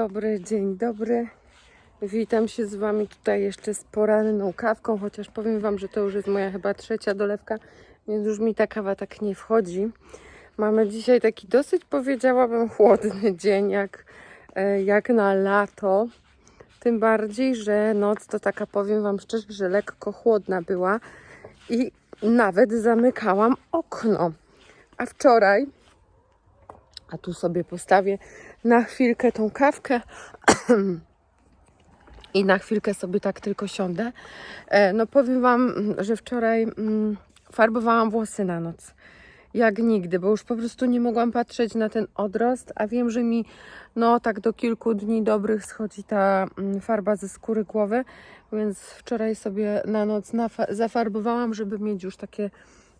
Dobry, dzień dobry. Witam się z Wami tutaj jeszcze z poranną kawką, chociaż powiem Wam, że to już jest moja chyba trzecia dolewka, więc już mi ta kawa tak nie wchodzi. Mamy dzisiaj taki dosyć, powiedziałabym, chłodny dzień, jak, e, jak na lato. Tym bardziej, że noc to taka, powiem Wam szczerze, że lekko chłodna była i nawet zamykałam okno. A wczoraj, a tu sobie postawię na chwilkę tą kawkę i na chwilkę sobie tak tylko siądę. E, No powiem Wam, że wczoraj mm, farbowałam włosy na noc. Jak nigdy, bo już po prostu nie mogłam patrzeć na ten odrost, a wiem, że mi no tak do kilku dni dobrych schodzi ta mm, farba ze skóry głowy, więc wczoraj sobie na noc zafarbowałam, żeby mieć już takie,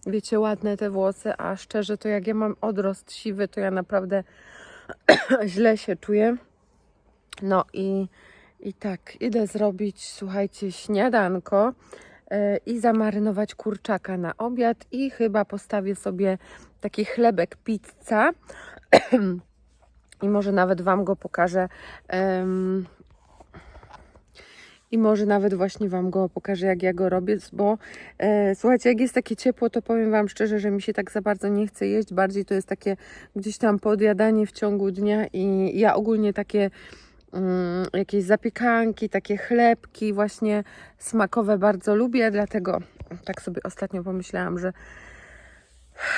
wiecie, ładne te włosy, a szczerze to jak ja mam odrost siwy, to ja naprawdę źle się czuję. No i, i tak, idę zrobić, słuchajcie, śniadanko e, i zamarynować kurczaka na obiad i chyba postawię sobie taki chlebek pizza i może nawet Wam go pokażę. em, i może nawet właśnie Wam go pokażę, jak ja go robię, bo e, słuchajcie, jak jest takie ciepło, to powiem Wam szczerze, że mi się tak za bardzo nie chce jeść. Bardziej to jest takie gdzieś tam podjadanie w ciągu dnia i ja ogólnie takie mm, jakieś zapiekanki, takie chlebki właśnie smakowe bardzo lubię, dlatego tak sobie ostatnio pomyślałam, że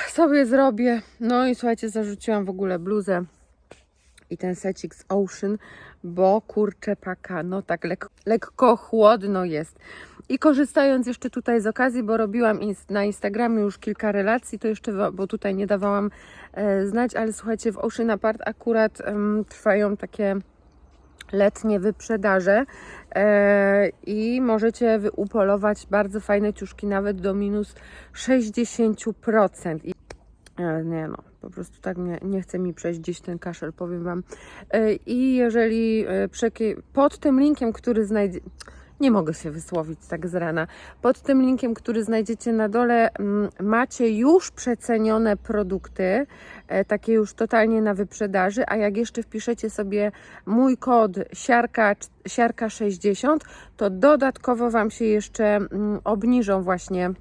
sobie zrobię. No i słuchajcie, zarzuciłam w ogóle bluzę i ten secik z Ocean, bo kurczę paka, no tak lek- lekko chłodno jest. I korzystając jeszcze tutaj z okazji, bo robiłam na Instagramie już kilka relacji, to jeszcze, bo tutaj nie dawałam e, znać, ale słuchajcie, w Ocean Apart akurat trwają takie letnie wyprzedaże e, i możecie wyupolować bardzo fajne ciuszki nawet do minus 60%. I, e, nie no, po prostu tak nie, nie chce mi przejść gdzieś ten kaszel, powiem Wam. E, I jeżeli e, pod tym linkiem, który znajdzie... Nie mogę się wysłowić tak z rana. Pod tym linkiem, który znajdziecie na dole, mm, macie już przecenione produkty, e, takie już totalnie na wyprzedaży, a jak jeszcze wpiszecie sobie mój kod siarka, siarka 60, to dodatkowo Wam się jeszcze mm, obniżą właśnie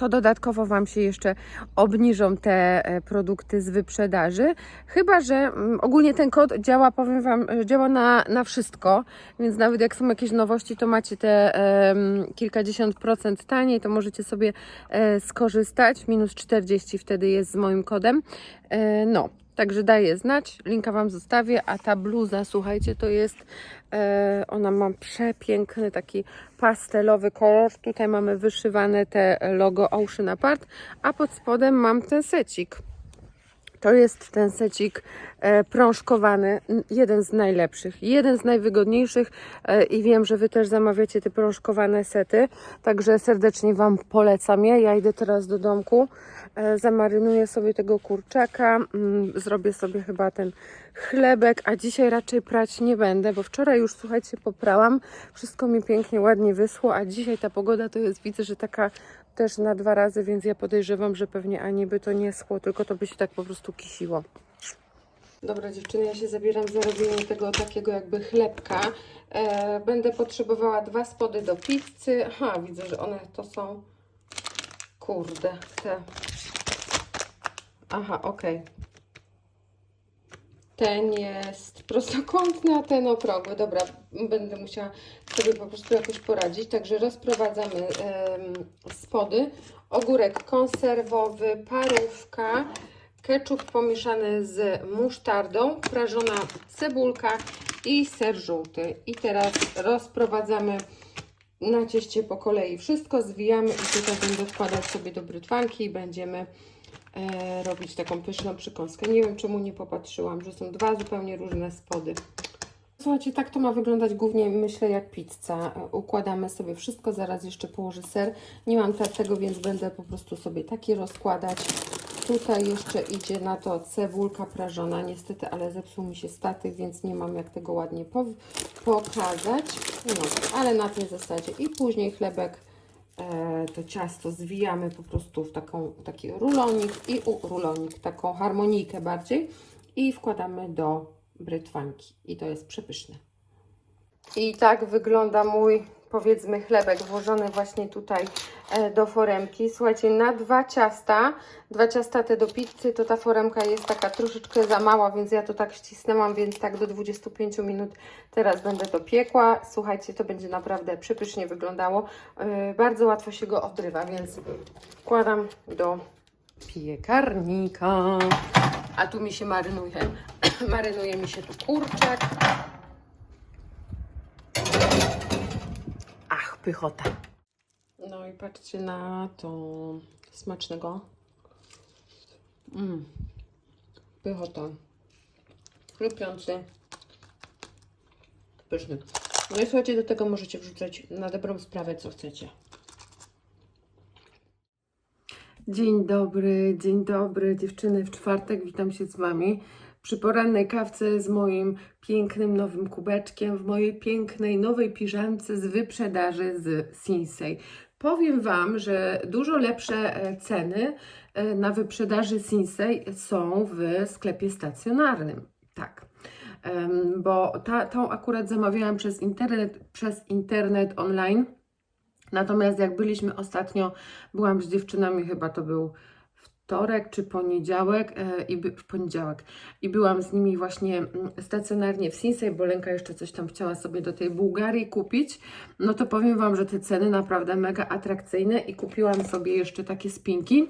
to dodatkowo Wam się jeszcze obniżą te e, produkty z wyprzedaży. Chyba, że mm, ogólnie ten kod działa, powiem Wam, że działa na, na wszystko, więc nawet jak są jakieś nowości, to macie te em, kilkadziesiąt procent taniej, to możecie sobie e, skorzystać. Minus 40 wtedy jest z moim kodem. E, no. Także daję znać, linka Wam zostawię, a ta bluza, słuchajcie, to jest, e, ona ma przepiękny taki pastelowy kolor. Tutaj mamy wyszywane te logo Ocean Apart, a pod spodem mam ten secik. To jest ten secik e, prążkowany, jeden z najlepszych, jeden z najwygodniejszych e, i wiem, że Wy też zamawiacie te prążkowane sety, także serdecznie Wam polecam je. Ja idę teraz do domku, e, zamarynuję sobie tego kurczaka, mm, zrobię sobie chyba ten chlebek, a dzisiaj raczej prać nie będę, bo wczoraj już, słuchajcie, poprałam, wszystko mi pięknie, ładnie wyschło, a dzisiaj ta pogoda to jest, widzę, że taka też na dwa razy, więc ja podejrzewam, że pewnie ani by to nie schło, tylko to by się tak po prostu kisiło. Dobra dziewczyny, ja się zabieram za robienie tego takiego jakby chlebka. E, będę potrzebowała dwa spody do pizzy. Aha, widzę, że one to są... Kurde, te... Aha, okej. Ten jest prostokątny, a ten okrągły. Dobra, będę musiała sobie po prostu jakoś poradzić. Także rozprowadzamy spody. Ogórek konserwowy, parówka, ketchup pomieszany z musztardą, prażona cebulka i ser żółty. I teraz rozprowadzamy na cieście po kolei wszystko, zwijamy i tutaj będę wkładać sobie do brytwanki i będziemy robić taką pyszną przykąskę. Nie wiem czemu nie popatrzyłam, że są dwa zupełnie różne spody. Słuchajcie, tak to ma wyglądać głównie, myślę, jak pizza. E, Układamy sobie wszystko, zaraz jeszcze położę ser. Nie mam tego, więc będę po prostu sobie taki rozkładać. Tutaj jeszcze idzie na to cebulka prażona, niestety, ale zepsuł mi się statyw, więc nie mam jak tego ładnie po pokazać. No, ale na tej zasadzie. I później chlebek, e, to ciasto zwijamy po prostu w taką, taki rulonik i u, rulonik, taką harmonijkę bardziej i wkładamy do brytwanki i to jest przepyszne. I tak wygląda mój, powiedzmy, chlebek włożony właśnie tutaj e, do foremki. Słuchajcie, na dwa ciasta, dwa ciasta te do pizzy, to ta foremka jest taka troszeczkę za mała, więc ja to tak ścisnęłam, więc tak do 25 minut teraz będę to piekła. Słuchajcie, to będzie naprawdę przepysznie wyglądało. E, Bardzo łatwo się go odrywa, więc wkładam do piekarnika. A tu mi się marynuje, marynuje mi się tu kurczak. Pychota. No i patrzcie na to smacznego. Mm. Pychota. Chrupiący. Pyszny. No i słuchajcie, do tego możecie wrzucać na dobrą sprawę, co chcecie. Dzień dobry, dzień dobry dziewczyny w czwartek, witam się z Wami przy porannej kawce z moim pięknym nowym kubeczkiem w mojej pięknej nowej piżamce z wyprzedaży z Sinsei. Powiem Wam, że dużo lepsze e, ceny e, na wyprzedaży Sinsei są w sklepie stacjonarnym. Tak. Bo ta, tą akurat zamawiałam przez internet, przez internet online. Natomiast jak byliśmy ostatnio, byłam z dziewczynami, chyba to był wtorek czy poniedziałek, e, i by, w poniedziałek, i byłam z nimi właśnie mm, stacjonarnie w Sinsei, bo Lenka jeszcze coś tam chciała sobie do tej Bułgarii kupić, no to powiem Wam, że te ceny naprawdę mega atrakcyjne i kupiłam sobie jeszcze takie spinki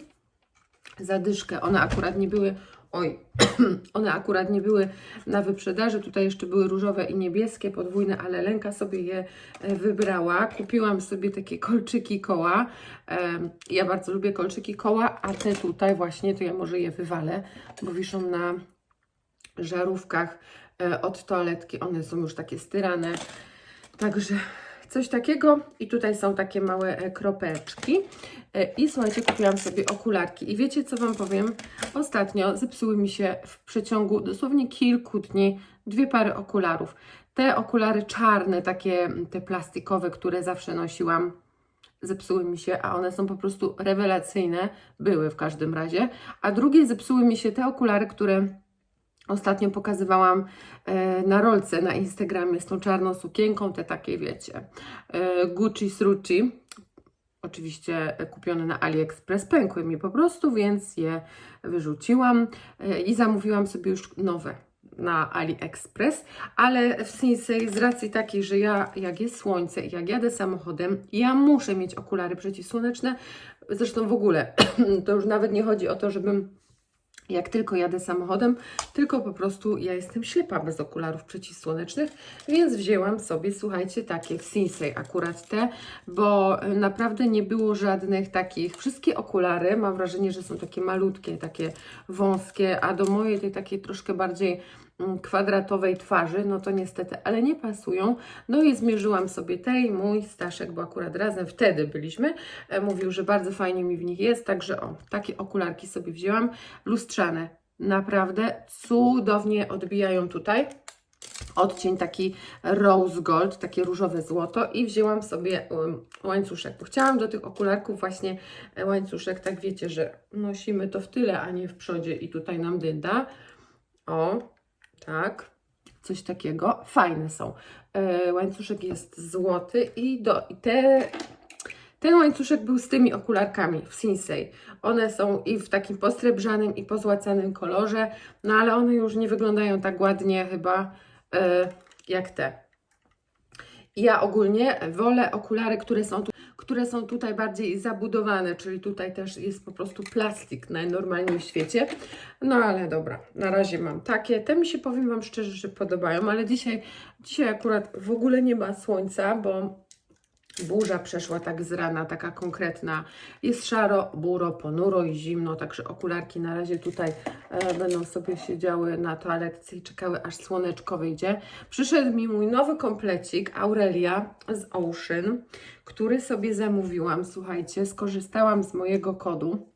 za dyszkę. One akurat nie były, oj, one akurat nie były na wyprzedaży. Tutaj jeszcze były różowe i niebieskie, podwójne, ale Lenka sobie je e, wybrała. Kupiłam sobie takie kolczyki koła. Ja bardzo lubię kolczyki koła, a te tutaj właśnie, to ja może je wywalę, bo wiszą na żarówkach e, od toaletki. One są już takie styrane. Także coś takiego. I tutaj są takie małe e, kropeczki. E, I słuchajcie, kupiłam sobie okularki. I wiecie, co Wam powiem? Ostatnio zepsuły mi się w przeciągu dosłownie kilku dni dwie pary okularów. Te okulary czarne, takie te plastikowe, które zawsze nosiłam, zepsuły mi się, a one są po prostu rewelacyjne. Były w każdym razie. A drugie zepsuły mi się te okulary, które Ostatnio pokazywałam e, na rolce na Instagramie z tą czarną sukienką, te takie wiecie, e, Gucci Srucci. Oczywiście e, kupione na AliExpress, pękły mi po prostu, więc je wyrzuciłam i zamówiłam sobie już nowe na AliExpress, ale w Sinsei z racji takiej, że ja jak jest słońce jak jadę samochodem, ja muszę mieć okulary przeciwsłoneczne. Zresztą w ogóle to już nawet nie chodzi o to, żebym jak tylko jadę samochodem, tylko po prostu ja jestem ślepa bez okularów przeciwsłonecznych, więc wzięłam sobie, słuchajcie, takie w Sinsei akurat te, bo y, naprawdę nie było żadnych takich, wszystkie okulary, mam wrażenie, że są takie malutkie, takie wąskie, a do mojej tej takiej troszkę bardziej kwadratowej twarzy, no to niestety, ale nie pasują. No i zmierzyłam sobie te i mój Staszek, bo akurat razem wtedy byliśmy, e, mówił, że bardzo fajnie mi w nich jest, także o, takie okularki sobie wzięłam, lustrzane, naprawdę cudownie odbijają tutaj. Odcień taki rose gold, takie różowe złoto i wzięłam sobie um, łańcuszek, bo chciałam do tych okularków właśnie e, łańcuszek, tak wiecie, że nosimy to w tyle, a nie w przodzie i tutaj nam dynda. O, tak, coś takiego. Fajne są. E, łańcuszek jest złoty i, do, i te, ten łańcuszek był z tymi okularkami w Sinsei. One są i w takim posrebrzanym i pozłacanym kolorze, no ale one już nie wyglądają tak ładnie chyba e, jak te. Ja ogólnie wolę okulary, które są, tu, które są tutaj bardziej zabudowane, czyli tutaj też jest po prostu plastik najnormalniej w świecie. No ale dobra, na razie mam takie. Te mi się, powiem Wam szczerze, że podobają, ale dzisiaj, dzisiaj akurat w ogóle nie ma słońca, bo burza przeszła tak z rana, taka konkretna. Jest szaro, buro, ponuro i zimno, także okularki na razie tutaj e, będą sobie siedziały na toaletce i czekały aż słoneczko wyjdzie. Przyszedł mi mój nowy komplecik Aurelia z Ocean, który sobie zamówiłam. Słuchajcie, skorzystałam z mojego kodu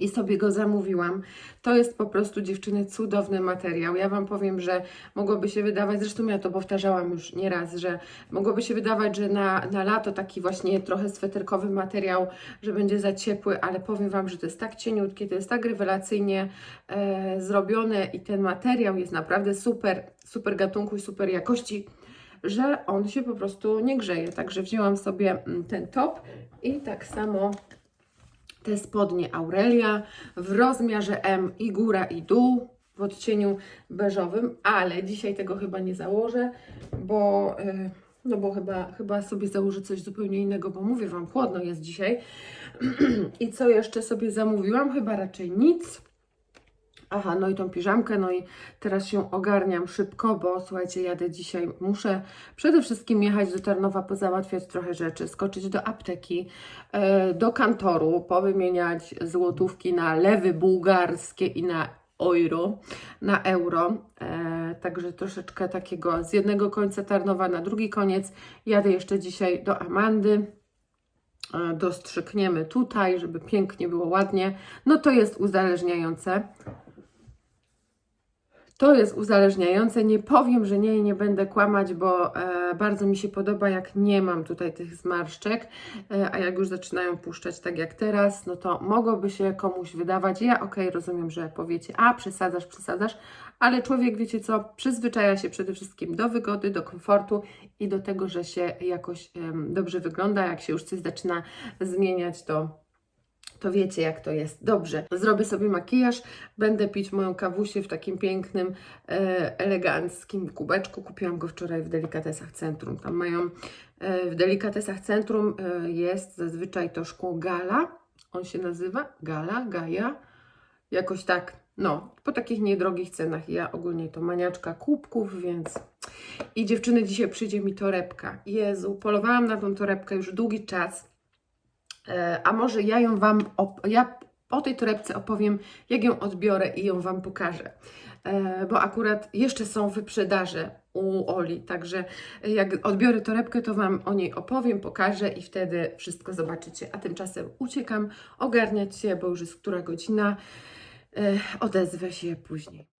i sobie go zamówiłam. To jest po prostu dziewczyny cudowny materiał. Ja Wam powiem, że mogłoby się wydawać, zresztą ja to powtarzałam już nieraz, że mogłoby się wydawać, że na, na lato taki właśnie trochę sweterkowy materiał, że będzie za ciepły, ale powiem Wam, że to jest tak cieniutkie, to jest tak rewelacyjnie e, zrobione i ten materiał jest naprawdę super, super gatunku i super jakości, że on się po prostu nie grzeje. Także wzięłam sobie mm, ten top i tak samo te spodnie Aurelia w rozmiarze M i góra i dół w odcieniu beżowym, ale dzisiaj tego chyba nie założę, bo, e, no bo chyba, chyba sobie założę coś zupełnie innego, bo mówię Wam, chłodno jest dzisiaj. I co jeszcze sobie zamówiłam? Chyba raczej nic. Aha, no i tą piżamkę, no i teraz się ogarniam szybko, bo słuchajcie, jadę dzisiaj, muszę przede wszystkim jechać do Tarnowa, pozałatwiać trochę rzeczy, skoczyć do apteki, e, do kantoru, powymieniać złotówki na lewy bułgarskie i na euro, na euro, e, także troszeczkę takiego z jednego końca Tarnowa na drugi koniec. Jadę jeszcze dzisiaj do Amandy, e, dostrzykniemy tutaj, żeby pięknie było ładnie. No to jest uzależniające. To jest uzależniające. Nie powiem, że nie i nie będę kłamać, bo e, bardzo mi się podoba, jak nie mam tutaj tych zmarszczek, e, a jak już zaczynają puszczać tak jak teraz, no to mogłoby się komuś wydawać, ja okej, rozumiem, że powiecie, a przesadzasz, przesadzasz, ale człowiek, wiecie co, przyzwyczaja się przede wszystkim do wygody, do komfortu i do tego, że się jakoś em, dobrze wygląda. Jak się już coś zaczyna zmieniać, to to wiecie jak to jest. Dobrze, zrobię sobie makijaż, będę pić moją kawusię w takim pięknym, e, eleganckim kubeczku. Kupiłam go wczoraj w Delikatesach Centrum. Tam mają, e, w Delikatesach Centrum e, jest zazwyczaj to szkło Gala. On się nazywa Gala, Gaja, jakoś tak. No, po takich niedrogich cenach. Ja ogólnie to maniaczka kubków, więc... I dziewczyny, dzisiaj przyjdzie mi torebka. Jezu, polowałam na tą torebkę już długi czas. E, A może ja ją Wam, ja o tej torebce opowiem, jak ją odbiorę i ją Wam pokażę. E, Bo akurat jeszcze są wyprzedaże u Oli, także jak odbiorę torebkę, to Wam o niej opowiem, pokażę i wtedy wszystko zobaczycie. A tymczasem uciekam ogarniać się, bo już jest która godzina. E, Odezwę się później.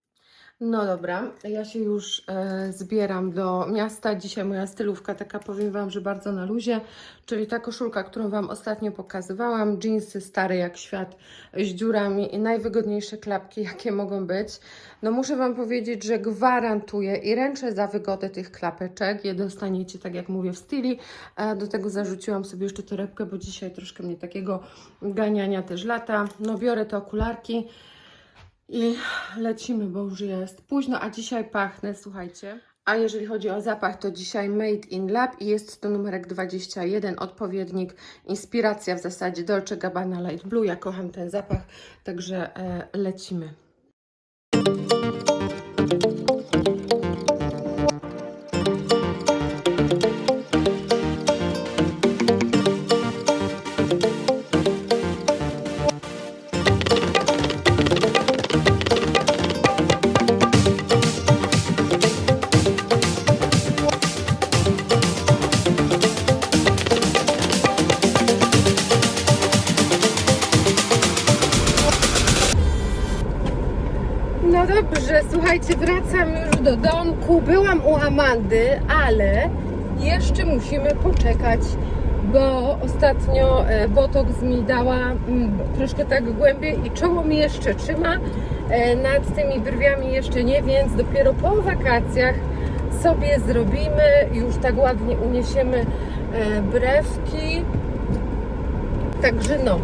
No dobra, ja się już e, zbieram do miasta. Dzisiaj moja stylówka taka, powiem Wam, że bardzo na luzie, czyli ta koszulka, którą Wam ostatnio pokazywałam, jeansy stare jak świat z dziurami i najwygodniejsze klapki, jakie mogą być. No muszę Wam powiedzieć, że gwarantuję i ręczę za wygodę tych klapeczek. Je dostaniecie, tak jak mówię, w styli. A do tego zarzuciłam sobie jeszcze torebkę, bo dzisiaj troszkę mnie takiego ganiania też lata. No biorę te okularki. I lecimy, bo już jest późno, a dzisiaj pachnę, słuchajcie. A jeżeli chodzi o zapach, to dzisiaj Made in Lab i jest to numerek 21, odpowiednik, inspiracja w zasadzie Dolce Gabbana Light Blue. Ja kocham ten zapach, także e, lecimy. Wracam już do domku. Byłam u Amandy, ale jeszcze musimy poczekać, bo ostatnio e, botoks mi dała mm, troszkę tak głębiej i czoło mi jeszcze trzyma. E, nad tymi brwiami jeszcze nie, więc dopiero po wakacjach sobie zrobimy. Już tak ładnie uniesiemy e, brewki. Także no,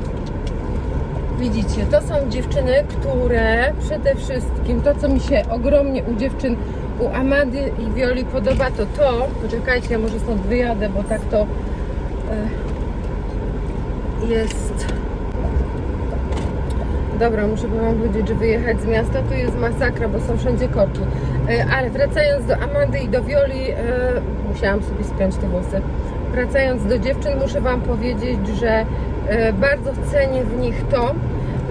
Widzicie, to są dziewczyny, które przede wszystkim to, co mi się ogromnie u dziewczyn, u Amady i Wioli podoba, to to. Poczekajcie, ja może stąd wyjadę, bo tak to e, jest. Dobra, muszę Wam powiedzieć, że wyjechać z miasta to jest masakra, bo są wszędzie korki. E, ale wracając do Amandy i do Wioli, e, musiałam sobie spiąć te włosy. Wracając do dziewczyn, muszę Wam powiedzieć, że bardzo cenię w nich to,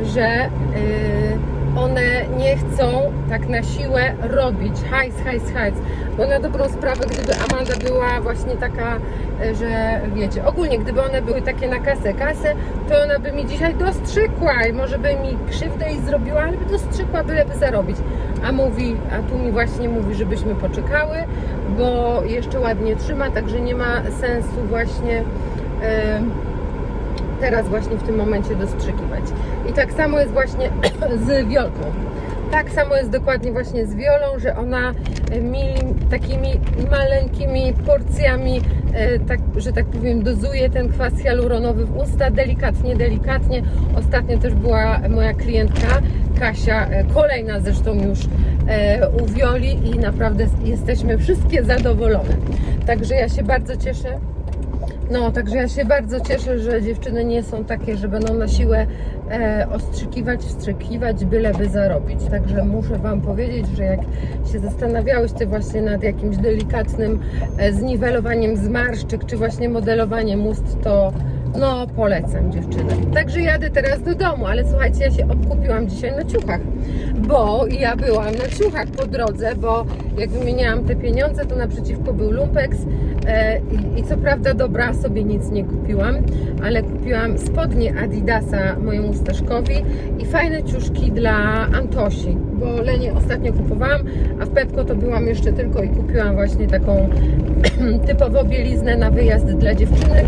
że e, one nie chcą tak na siłę robić hajs, hajs, hajs. Bo na dobrą sprawę, gdyby Amanda była właśnie taka, e, że wiecie, ogólnie gdyby one były takie na kasę, kasę, to ona by mi dzisiaj dostrzykła i może by mi krzywdę i zrobiła, ale by dostrzykła, byleby zarobić. A mówi, a tu mi właśnie mówi, żebyśmy poczekały, bo jeszcze ładnie trzyma, także nie ma sensu właśnie e, teraz właśnie w tym momencie dostrzykiwać. I tak samo jest właśnie z wiolką. Tak samo jest dokładnie właśnie z wiolą, że ona e, mi takimi maleńkimi porcjami, e, tak, że tak powiem, dozuje ten kwas hialuronowy w usta delikatnie, delikatnie. Ostatnio też była moja klientka Kasia, e, kolejna zresztą już u Wioli i naprawdę jesteśmy wszystkie zadowolone. Także ja się bardzo cieszę. No, także ja się bardzo cieszę, że dziewczyny nie są takie, że będą na siłę e, ostrzykiwać, wstrzykiwać, byleby zarobić. Także muszę Wam powiedzieć, że jak się zastanawiałyście właśnie nad jakimś delikatnym e, zniwelowaniem zmarszczek, czy właśnie modelowaniem ust, to no polecam dziewczyny. Także jadę teraz do domu, ale słuchajcie, ja się obkupiłam dzisiaj na ciuchach, bo ja byłam na ciuchach po drodze, bo jak wymieniałam te pieniądze, to naprzeciwko był Lumpex e, i, i co prawda dobra, sobie nic nie kupiłam, ale kupiłam spodnie Adidasa mojemu Staszkowi i fajne ciuszki dla Antosi, bo Lenie ostatnio kupowałam, a w Pepko to byłam jeszcze tylko i kupiłam właśnie taką typowo bieliznę na wyjazd dla dziewczynek.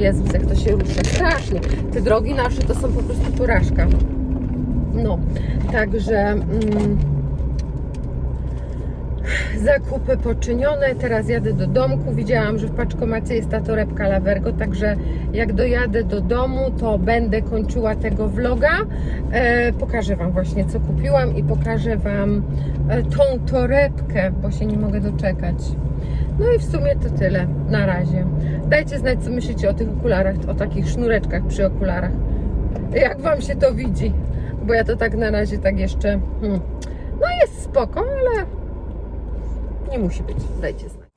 Jezus, jak to się rusza. Strasznie. Te drogi nasze to są po prostu porażka. No, także mm, zakupy poczynione. Teraz jadę do domku. Widziałam, że w paczkomacie jest ta torebka Lavergo, także jak dojadę do domu, to będę kończyła tego vloga. E, pokażę Wam właśnie, co kupiłam i pokażę Wam e, tą torebkę, bo się nie mogę doczekać. No i w sumie to tyle na razie. Dajcie znać, co myślicie o tych okularach, o takich sznureczkach przy okularach. Jak Wam się to widzi? Bo ja to tak na razie tak jeszcze. Hmm. No jest spoko, ale nie musi być. Dajcie znać.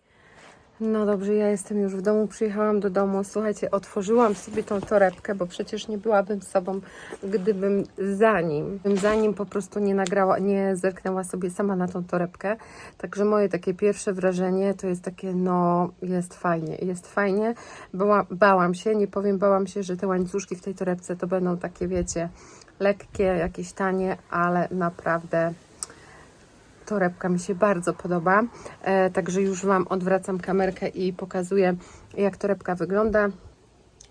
No dobrze, ja jestem już w domu, przyjechałam do domu. Słuchajcie, otworzyłam sobie tą torebkę, bo przecież nie byłabym sobą, gdybym zanim, zanim po prostu nie nagrała, nie zerknęła sobie sama na tą torebkę. Także moje takie pierwsze wrażenie to jest takie, no jest fajnie, jest fajnie. Była, bałam się, nie powiem, bałam się, że te łańcuszki w tej torebce to będą takie, wiecie, lekkie, jakieś tanie, ale naprawdę torebka mi się bardzo podoba. E, także już Wam odwracam kamerkę i pokazuję, jak torebka wygląda.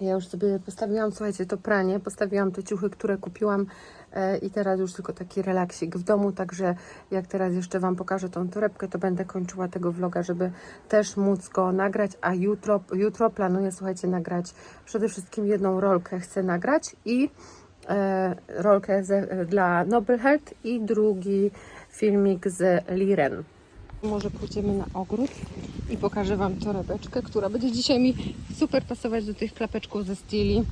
Ja już sobie postawiłam, słuchajcie, to pranie, postawiłam te ciuchy, które kupiłam e, i teraz już tylko taki relaksik w domu, także jak teraz jeszcze Wam pokażę tą torebkę, to będę kończyła tego vloga, żeby też móc go nagrać, a jutro, jutro planuję, słuchajcie, nagrać przede wszystkim jedną rolkę chcę nagrać i rolkę ze, dla Noble Health i drugi filmik z Liren. Może pójdziemy na ogród i pokażę Wam torebeczkę, która będzie dzisiaj mi super pasować do tych klapeczków ze Stili.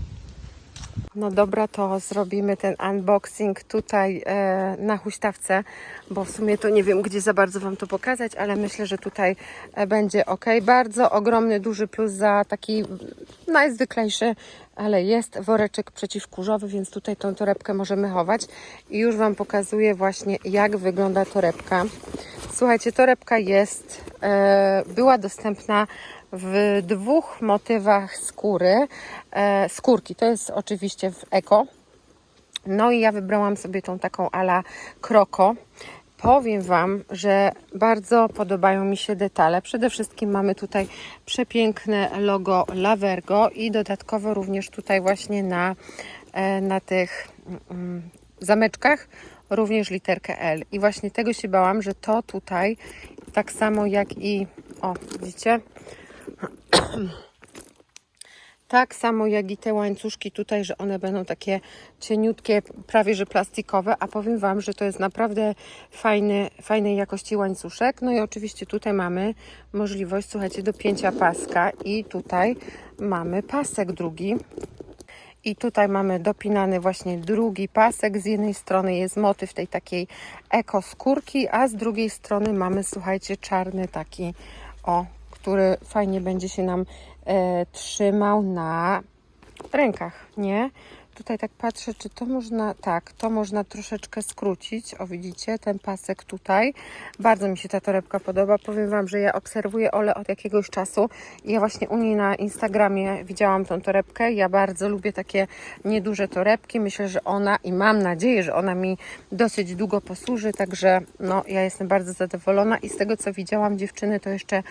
No dobra, to zrobimy ten unboxing tutaj e, na huśtawce, bo w sumie to nie wiem, gdzie za bardzo Wam to pokazać, ale myślę, że tutaj e, będzie ok. Bardzo ogromny, duży plus za taki najzwyklejszy, ale jest woreczek przeciwkurzowy, więc tutaj tą torebkę możemy chować. I już Wam pokazuję właśnie, jak wygląda torebka. Słuchajcie, torebka jest, e, była dostępna w dwóch motywach skóry, e, skórki. To jest oczywiście w eko. No i ja wybrałam sobie tą taką ala kroko. Powiem Wam, że bardzo podobają mi się detale. Przede wszystkim mamy tutaj przepiękne logo Lavergo i dodatkowo również tutaj właśnie na, e, na tych mm, zameczkach również literkę L. I właśnie tego się bałam, że to tutaj tak samo jak i o, widzicie? Tak samo jak i te łańcuszki tutaj, że one będą takie cieniutkie, prawie że plastikowe, a powiem Wam, że to jest naprawdę fajny, fajnej jakości łańcuszek. No i oczywiście tutaj mamy możliwość, słuchajcie, do pięcia paska i tutaj mamy pasek drugi. I tutaj mamy dopinany właśnie drugi pasek. Z jednej strony jest motyw tej takiej eko skórki, a z drugiej strony mamy, słuchajcie, czarny taki, o, który fajnie będzie się nam e, trzymał na rękach, nie? tutaj tak patrzę, czy to można, tak, to można troszeczkę skrócić. O, widzicie, ten pasek tutaj. Bardzo mi się ta torebka podoba. Powiem Wam, że ja obserwuję Ole od jakiegoś czasu ja właśnie u niej na Instagramie widziałam tą torebkę. Ja bardzo lubię takie nieduże torebki. Myślę, że ona i mam nadzieję, że ona mi dosyć długo posłuży, także no, ja jestem bardzo zadowolona i z tego, co widziałam dziewczyny, to jeszcze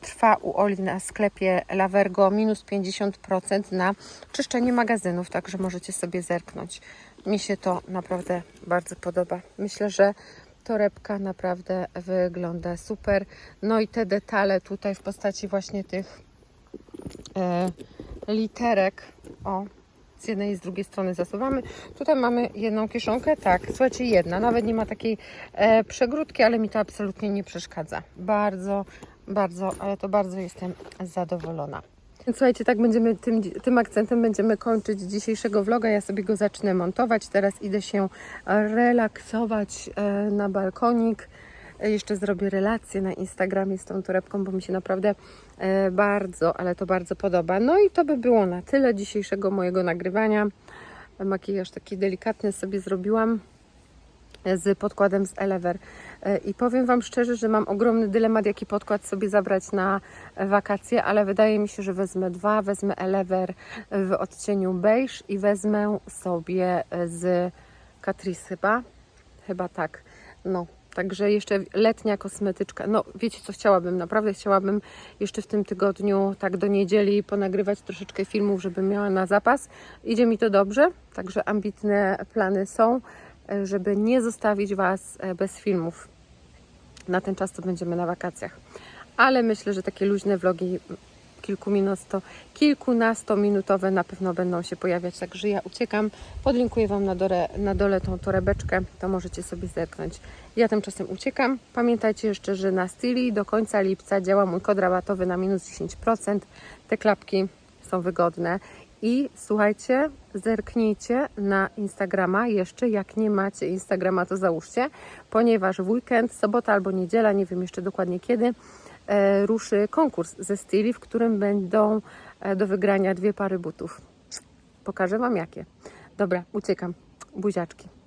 trwa u Oli na sklepie Lavergo minus 50% na czyszczenie magazynów, także możecie sobie zerknąć. Mi się to naprawdę bardzo podoba. Myślę, że torebka naprawdę wygląda super. No i te detale tutaj w postaci właśnie tych e, literek. O, z jednej i z drugiej strony zasuwamy. Tutaj mamy jedną kieszonkę, tak, słuchajcie, jedna. Nawet nie ma takiej e, przegródki, ale mi to absolutnie nie przeszkadza. Bardzo, bardzo, ale to bardzo jestem zadowolona. Słuchajcie, tak będziemy tym, tym akcentem będziemy kończyć dzisiejszego vloga. Ja sobie go zacznę montować. Teraz idę się relaksować e, na balkonik. E, Jeszcze zrobię relację na Instagramie z tą torebką, bo mi się naprawdę e, bardzo, ale to bardzo podoba. No i to by było na tyle dzisiejszego mojego nagrywania. Makijaż taki delikatny sobie zrobiłam z podkładem z Elever. E, I powiem Wam szczerze, że mam ogromny dylemat, jaki podkład sobie zabrać na wakacje, ale wydaje mi się, że wezmę dwa. Wezmę Elever w odcieniu beige i wezmę sobie z Catrice chyba. Chyba tak. No, Także jeszcze letnia kosmetyczka. No, wiecie co chciałabym? Naprawdę chciałabym jeszcze w tym tygodniu, tak do niedzieli, ponagrywać troszeczkę filmów, żeby miała na zapas. Idzie mi to dobrze, także ambitne plany są, żeby nie zostawić Was e, bez filmów. Na ten czas to będziemy na wakacjach. Ale myślę, że takie luźne vlogi kilkuminuto, kilkunastominutowe na pewno będą się pojawiać, także ja uciekam. Podlinkuję Wam na dole, na dole tą torebeczkę, to możecie sobie zerknąć. Ja tymczasem uciekam. Pamiętajcie jeszcze, że na Stili do końca lipca działa mój kod rabatowy na minus 10%. Te klapki są wygodne. I słuchajcie, zerknijcie na Instagrama jeszcze. Jak nie macie Instagrama, to załóżcie, ponieważ w weekend, sobota albo niedziela, nie wiem jeszcze dokładnie kiedy, e, ruszy konkurs ze Stili, w którym będą e, do wygrania dwie pary butów. Pokażę Wam jakie. Dobra, uciekam. Buziaczki.